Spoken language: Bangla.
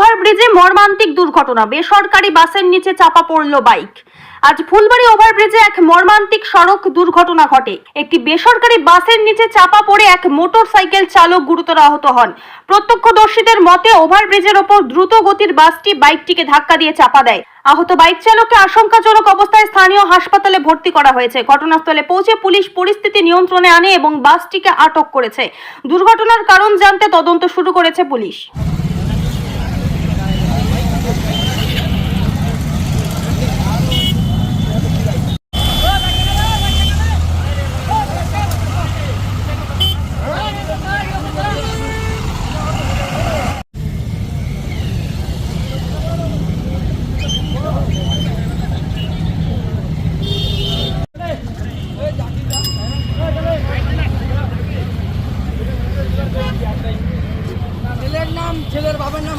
ওভারব্রিজে মর্মান্তিক দুর্ঘটনা। বেসরকারি বাসের নিচে চাপা পড়ল বাইক। আজ ফুলবাড়ি ওভারব্রিজে এক মর্মান্তিক সড়ক দুর্ঘটনা ঘটে। একটি বেসরকারি বাসের নিচে চাপা পড়ে এক মোটর সাইকেল চালক গুরুতর আহত হন। প্রত্যক্ষদর্শীদের মতে, ওভারব্রিজের ওপর দ্রুত গতির বাসটি বাইকটিকে ধাক্কা দিয়ে চাপা দেয়। আহত বাইক চালককে আশঙ্কাজনক অবস্থায় স্থানীয় হাসপাতালে ভর্তি করা হয়েছে। ঘটনাস্থলে পৌঁছে পুলিশ পরিস্থিতি নিয়ন্ত্রণে আনে এবং বাসটিকে আটক করেছে। দুর্ঘটনার কারণ জানতে তদন্ত শুরু করেছে পুলিশ। ছেলের বাবার নাম